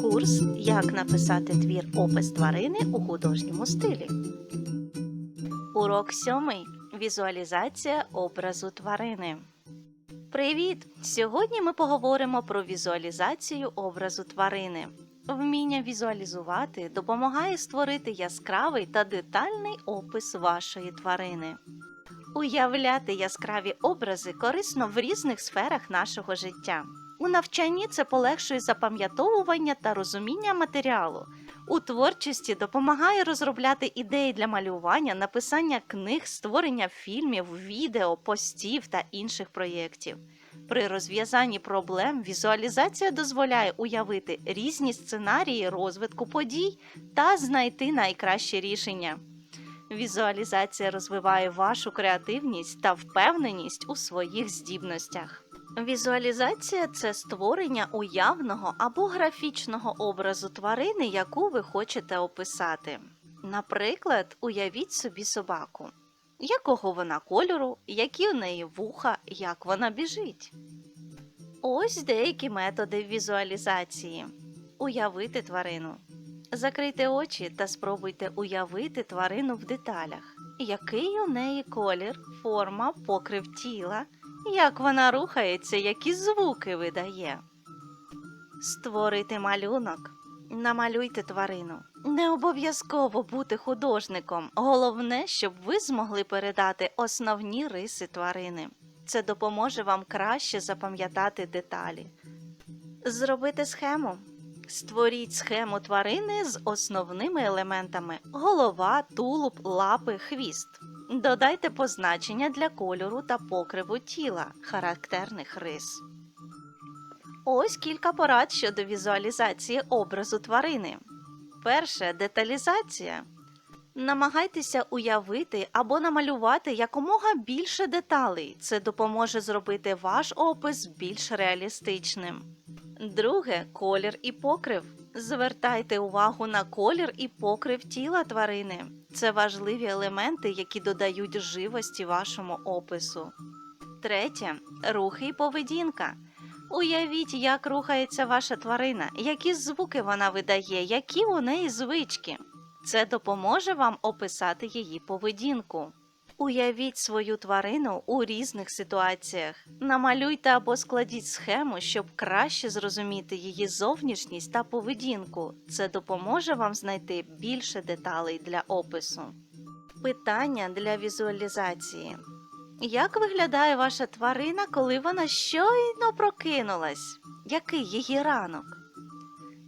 Курс Як написати твір опис тварини у художньому стилі. Урок сьомий. Візуалізація образу тварини. Привіт! Сьогодні ми поговоримо про візуалізацію образу тварини. Вміння візуалізувати допомагає створити яскравий та детальний опис вашої тварини. Уявляти яскраві образи корисно в різних сферах нашого життя. У навчанні це полегшує запам'ятовування та розуміння матеріалу. У творчості допомагає розробляти ідеї для малювання, написання книг, створення фільмів, відео, постів та інших проєктів. При розв'язанні проблем візуалізація дозволяє уявити різні сценарії розвитку подій та знайти найкраще рішення. Візуалізація розвиває вашу креативність та впевненість у своїх здібностях. Візуалізація це створення уявного або графічного образу тварини, яку ви хочете описати. Наприклад, уявіть собі собаку. Якого вона кольору, які у неї вуха, як вона біжить. Ось деякі методи візуалізації. Уявити тварину. Закрийте очі та спробуйте уявити тварину в деталях. Який у неї колір, форма, покрив тіла, як вона рухається, які звуки видає. Створити малюнок. Намалюйте тварину. Не обов'язково бути художником. Головне, щоб ви змогли передати основні риси тварини. Це допоможе вам краще запам'ятати деталі. Зробити схему. Створіть схему тварини з основними елементами: голова, тулуб, лапи, хвіст. Додайте позначення для кольору та покриву тіла, характерних рис. Ось кілька порад щодо візуалізації образу тварини. Перше деталізація. Намагайтеся уявити або намалювати якомога більше деталей. Це допоможе зробити ваш опис більш реалістичним. Друге колір і покрив. Звертайте увагу на колір і покрив тіла тварини. Це важливі елементи, які додають живості вашому опису. Третє рухи і поведінка. Уявіть, як рухається ваша тварина, які звуки вона видає, які у неї звички. Це допоможе вам описати її поведінку. Уявіть свою тварину у різних ситуаціях. Намалюйте або складіть схему, щоб краще зрозуміти її зовнішність та поведінку. Це допоможе вам знайти більше деталей для опису. Питання для візуалізації. Як виглядає ваша тварина, коли вона щойно прокинулась? Який її ранок?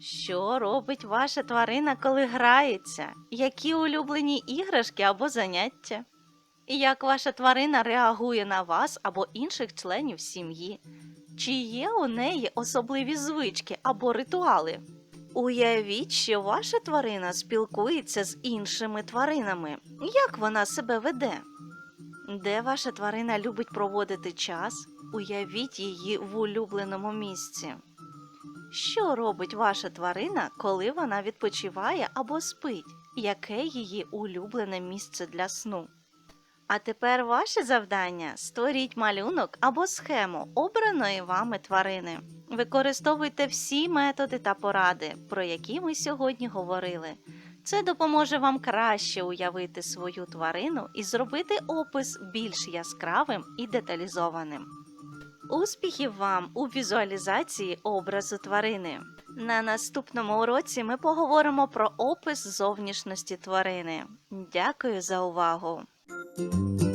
Що робить ваша тварина, коли грається? Які улюблені іграшки або заняття? І як ваша тварина реагує на вас або інших членів сім'ї? Чи є у неї особливі звички або ритуали? Уявіть, що ваша тварина спілкується з іншими тваринами. Як вона себе веде? Де ваша тварина любить проводити час? Уявіть її в улюбленому місці. Що робить ваша тварина, коли вона відпочиває або спить? Яке її улюблене місце для сну? А тепер ваше завдання створіть малюнок або схему обраної вами тварини. Використовуйте всі методи та поради, про які ми сьогодні говорили. Це допоможе вам краще уявити свою тварину і зробити опис більш яскравим і деталізованим. Успіхів вам у візуалізації образу тварини. На наступному уроці ми поговоримо про опис зовнішності тварини. Дякую за увагу! Música